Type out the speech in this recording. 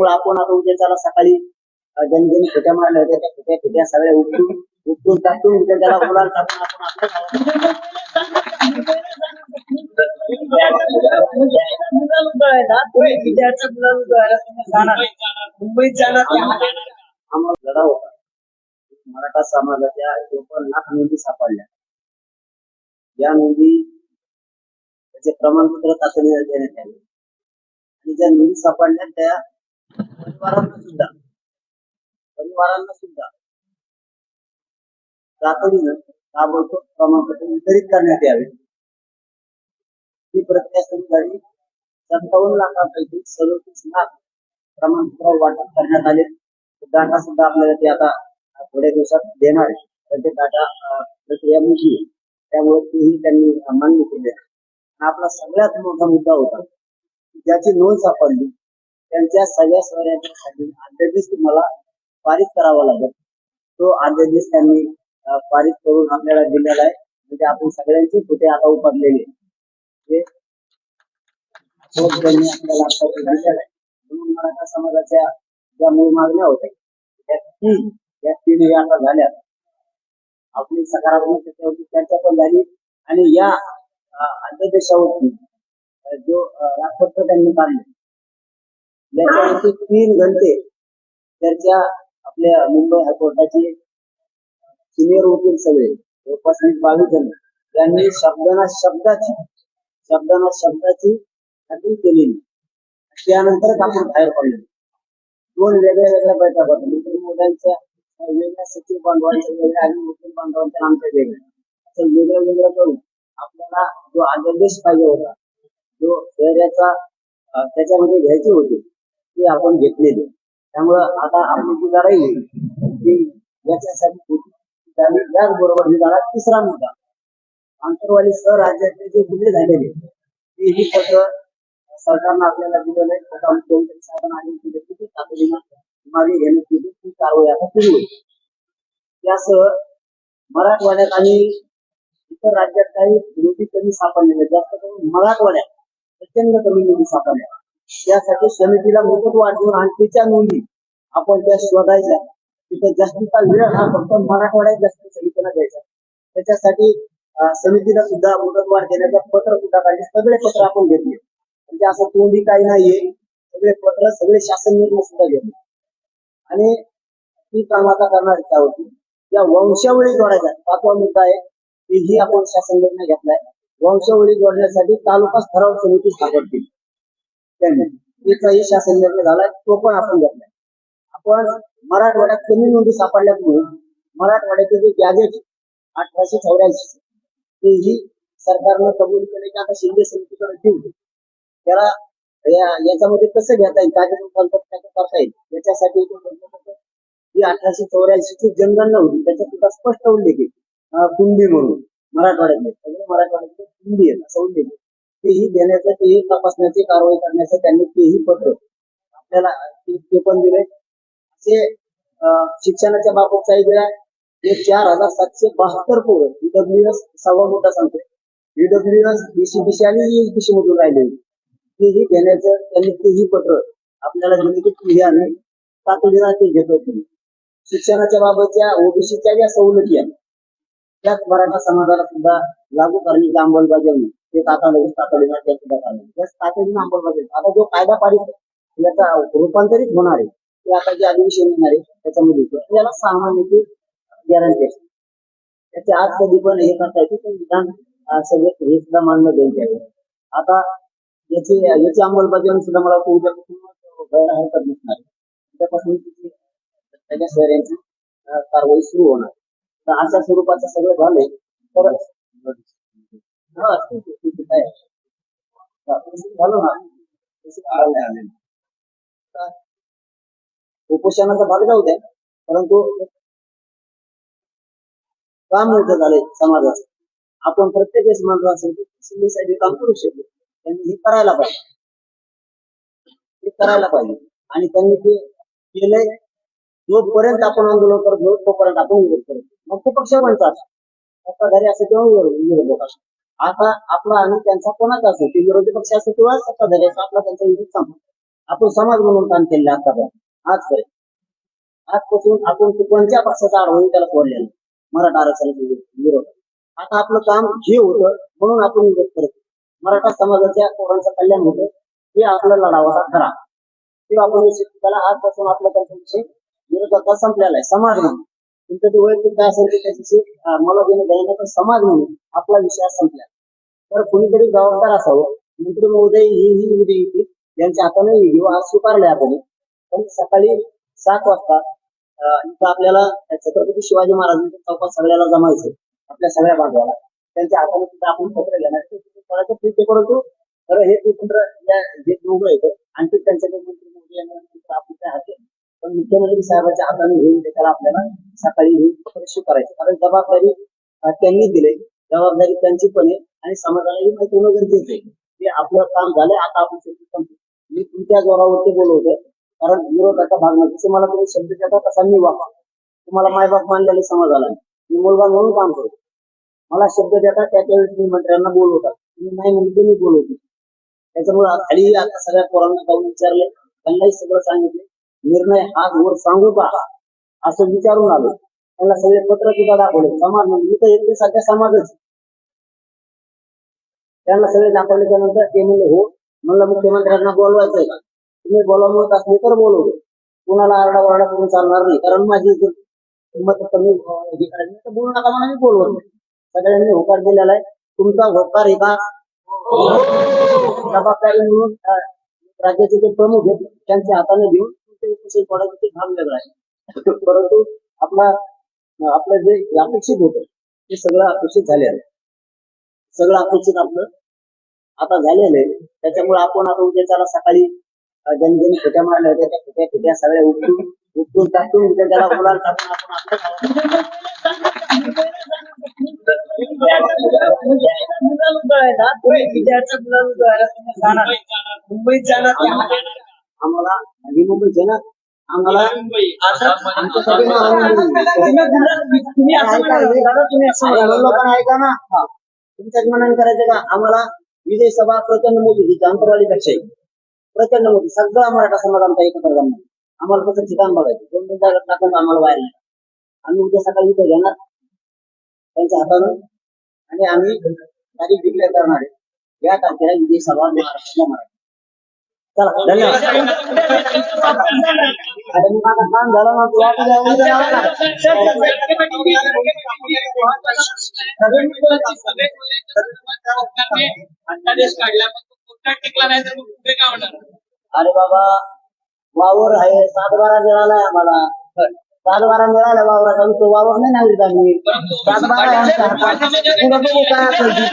त्यामुळे आपण आता उद्याच्याला सकाळी अं, ज्यांनी ज्यांनी फेट्या मारल्या होत्या त्या फेट्या फेट्या सगळ्या उठून उठून टाकून उद्या त्याला गुलाल टाकून आपण आपल्या मुंबईत जाणार आम्हाला लढा होता मराठा समाजाच्या चोपन्न लाख नोंदी सापडल्या या नोंदी त्याचे प्रमाणपत्र तातडीने देण्यात आले आणि ज्या नोंदी सापडल्या त्या परिवारांना सुद्धा. परिवारांना सुद्धा. तातडीनं ताबडतोब प्रमाणपत्र वितरित करण्यात यावे. ही प्रक्रिया सुरू झाली सत्तावन्न लाखांपैकी सदोतीस लाख प्रमाणपत्र वाटप करण्यात आले. डाटा सुद्धा आपल्याला ते आता थोड्या दिवसात देणार आहे. तर ते डाटा प्रक्रिया मोठी त्यामुळे तेही त्यांनी मान्य केले आपला सगळ्यात मोठा मुद्दा होता ज्याची नोंद सापडली त्यांच्या सगळ्या सोयऱ्यांसाठी अध्यादेश तुम्हाला पारित करावा लागेल. तो अध्यादेश त्यांनी पारित करून आपल्याला दिलेला आहे. म्हणजे आपण सगळ्यांची कुठे आता उभारलेली म्हणजे आहे. आपल्याला म्हणून मराठा समाजाच्या ज्या मूळ मागण्या होत्या त्या तीन या तीन आता झाल्या. आपली सकारात्मक त्याच्यावरती चर्चा पण झाली. आणि या अध्यादेशावरती जो राजपत्र त्यांनी काढले याच्यावरती तीन घंटे चर्चा आपल्या मुंबई हायकोर्टाचे सिनियर वकील सगळे जवळपास वीस बावीस जण यांनी शब्दाना शब्दाची शब्दाना शब्दाची खात्री केलेली. त्यानंतरच आपण बाहेर पडलो. दोन वेगळ्या वेगळ्या बैठका होत्या. मोदयांच्या वेगळ्या सचिव बांधवांच्या वेगळ्या आणि वकील बांधवांच्या आमच्या वेगळ्या. असं वेगळं वेगळं करून आपल्याला जो अध्यादेश पाहिजे होता जो शहराचा त्याच्यामध्ये घ्यायचे होते ते आपण घेतलेले. त्यामुळं आता आपली जी लढाई ती याच्यासाठी झाली त्याचबरोबर ही झाला तिसरा मुद्दा. आंतरवाली सह राज्यातले जे गुन्हे झालेले तेही पत्र सरकारनं आपल्याला दिलेलं आहे. आता मुख्यमंत्री साहेबांना आदेश दिले की ते तातडीनं मागे घेण्यात येते ती कारवाई आता सुरू होईल त्यासह मराठवाड्यात आणि इतर राज्यात काही नोंदी कमी सापडलेल्या जास्त करून मराठवाड्यात प्रचंड कमी निधी सापडल्या त्यासाठी समितीला मुदत वाढवून आणखीच्या नोंदी आपण त्या शोधायच्या. तिथं जास्तीचा वेळ हा फक्त मराठवाड्यात जास्त समितीला द्यायचा. त्याच्यासाठी समितीला सुद्धा मुदतवाढ देण्याचं पत्र सुद्धा काढले. सगळे पत्र आपण घेतले. म्हणजे असं तोंडी काही नाहीये. सगळे पत्र सगळे शासन निर्णय सुद्धा घेतले. आणि ती काम आता करणार इच्छा होती या वंशावळी जोडायच्या. पाचवा मुद्दा आहे. तेही आपण शासन निर्णय घेतलाय. वंशावळी जोडण्यासाठी तालुका स्तरावर समिती स्थापन केली. त्याने. त्याचाही शासन निर्णय झालाय तो पण आपण घेतलाय. आपण मराठवाड्यात कमी नोंदी सापडल्यामुळे मराठवाड्याचे जे गॅजेट अठराशे चौऱ्याऐंशी तेही सरकारनं कबूल केले की आता शिंदे समितीकडे ठेवू त्याला या- याच्यामध्ये कसं घेता येईल? काय करता येईल? याच्यासाठी ही अठराशे चौऱ्याऐंशी ची जनगणना होती. त्याच्यात सुद्धा स्पष्ट उल्लेख आहे. अं, कुंडी म्हणून. मराठवाड्यातले. सगळे मराठवाड्यातले कुंडी आहे असं उल्लेख आहे. तेही देण्याचं तेही तपासण्याची कारवाई करण्याचं त्यांनी तेही पत्र आपल्याला ते पण दिले ते शिक्षणाच्या बाबतचाही दिलाय. हे चार हजार सातशे बहात्तर पोरं ईडब्ल्यूएस सव्वा मोठा सांगतो ईडब्ल्यूएस बीसी आणि ईएसबीसी मधून राहिले तेही घेण्याचं त्यांनी तेही पत्र आपल्याला दिले की तुम्ही आम्ही तातडीला ते घेतो तुम्ही शिक्षणाच्या बाबतच्या ओबीसीच्या ज्या सवलती आहेत त्याच मराठा समाजाला सुद्धा लागू करण्याची अंमलबजावणी ते आता तातडीनं त्या सुद्धा तातडीनं अंमलबजावणी. आता जो कायदा पारित याचा रूपांतरित होणार आहे ते आता जे अधिवेशन येणार आहे त्याच्यामध्ये याला सहा महिन्याची गॅरंटी असते. त्याचे आज कधी पण हे करता येते पण विधान सगळे हे सुद्धा मान्य द्यायचे आहे आता याची याची अंमलबजावणी सुद्धा मला वाटतं उद्यापासून व्हायला हरकत नसणार उद्यापासून त्याच्या शहरांची कारवाई सुरू होणार तर अशा स्वरूपाचं सगळं झालंय तर हा, झालं ना. उपोषणाचा भाग जाऊ द्या. परंतु काम मोठं झालंय समाजाचं. आपण प्रत्येक वेळेस म्हणतो असेल की शिंदे साहेब काम करू शकतो त्यांनी हे करायला पाहिजे. हे करायला पाहिजे. आणि त्यांनी ते केलंय. जोपर्यंत आपण आंदोलन करतो तोपर्यंत आपण विरोध करतो मग ते पक्ष म्हणतात घरी असं तेव्हा विरोध- विरोधक असो आता आपला आणि त्यांचा कोणाचा असो ते विरोधी पक्ष असो किंवा सत्ताधारी असो आपला त्यांचा विरोध संपतो आपण समाज म्हणून काम केलेलं आतापर्यंत. आजपर्यंत आजपासून आपण कोणत्या पक्षाचा आढळून त्याला सोडलेलं मराठा आरक्षणाचा विरोध. आता आपलं काम हे होतं म्हणून आपण विरोध करत मराठा समाजाच्या पोरांचं कल्याण होतं. हे आपला लढावा खरा. किंवा आपण त्याला आजपासून आपला त्यांचा विषय विरोधाचा संपलेला आहे. समाज म्हणून. तुमच्या ते काय असेल ते त्याच्याशी मला देणं घ्यायला पण समाज म्हणून आपला विषय संपला. तर कुणीतरी जबाबदार असावं. मंत्री महोदय ही ही उद्या येतील. यांच्या हाताने व्हिडिओ आज स्वीकारले आपण. पण सकाळी सात वाजता इथं आपल्याला छत्रपती शिवाजी महाराजांच्या चौकात सगळ्याला जमायचं आपल्या सगळ्या बांधवाला. त्यांच्या हाताने तिथं आपण पत्र घेणार. ते तिथे ठीक आहे परंतु खरं हे ते पत्र या जे दोघं येतं आणखी त्यांच्याकडून मंत्री महोदय यांना नंतर आपण त्या हाती पण मुख्यमंत्री साहेबांच्या हाताने घेऊन त्याला आपल्याला सकाळी घेऊन पत्र करायचं. कारण जबाबदारी त्यांनी दिली. जबाबदारी त्यांची पण आहे आणि समाजालाही माहिती होणं गरजेचं आहे. की आपलं काम झालंय आता आपण शेवटी मी तुमच्या जोरावरती बोलवतोय. कारण विरोधाचा भाग नाही जसे मला तुम्ही शब्द देता तसा मी वापर तुम्हाला मायबाप मानलेले समाजाला मी. मुलगा म्हणून काम करतो. मला शब्द देता त्याच्या वेळेस मी मंत्र्यांना बोलवतात तुम्ही नाही म्हणले तर मी बोलवतो. त्याच्यामुळे खाली आता सगळ्या पोरांना जाऊन विचारले त्यांनाही सगळं सांगितले निर्णय हा वर सांगू का? असं विचारून आलो. त्यांना सगळे पत्र सुद्धा दाखवले. समाज म्हणजे तर एक सध्या समाजच. त्यांना सगळे दाखवल्याच्या नंतर ते म्हणले हो. म्हणलं मुख्यमंत्र्यांना बोलवायचंय का? तुम्ही बोलावत असले तर बोलवतो. कुणाला आरडा ओरडा करून चालणार नाही कारण माझी किंमत कमी अं, हे करायची तर बोलू नका म्हणून मी बोलवत नाही. सगळ्यांनी होकार दिलेला आहे. तुमचा होकार आहे का? हो. जबाबदारी म्हणून राज्याचे जे प्रमुख आहेत त्यांच्या हाताने घेऊन ते उपोषण सोडायचं ते भाग वेगळा आहे. परंतु आपला आपलं जे अपेक्षित होतं ते सगळं अपेक्षित झाले आहे. सगळं अपेक्षित आपलं आता झालेलं आहे. त्याच्यामुळे आपण आता उद्या त्याला सकाळी ज्यांनी ज्यांनी खोट्या मारल्या होत्या त्या खोट्या खोट्या सगळ्या उठून उठून टाकून उद्या त्याला गुलाल टाकून आपण आपल्या मुंबईत जाणार. आम्हाला मुंबईचे ना आम्हाला आमच्यासाठी ना आनंद लोकांना ऐका ना. तुमच्याच मनाने करायचं का? आम्हाला विजय सभा प्रचंड मोठी ही अंतरवाली पेक्षा प्रचंड मोठी. सगळा मराठा समाज आमचा एकत्र जमणार आम्हाला फक्त ठिकाण बघायचं. दोन दोन जागा टाकून आम्हाला बाहेर नाही. आम्ही उद्या सकाळी इथे घेणार त्यांच्या हातानं. आणि आम्ही तारीख डिक्लेअर करणार आहे. या तारखेला विजय सभा महाराष्ट्राला मराठी अध्यादेश काढला पण तो कुठला टिकला नाही तर मग पुढे काय होणार अरे बाबा वावर आहे सातबारा मिळालाय आम्हाला सातबारा मिळाला वावराचा तो वावर नाही नागरिक आम्ही सातबारा आहे आमच्या हातात. पुढं बघू काय असेल ते.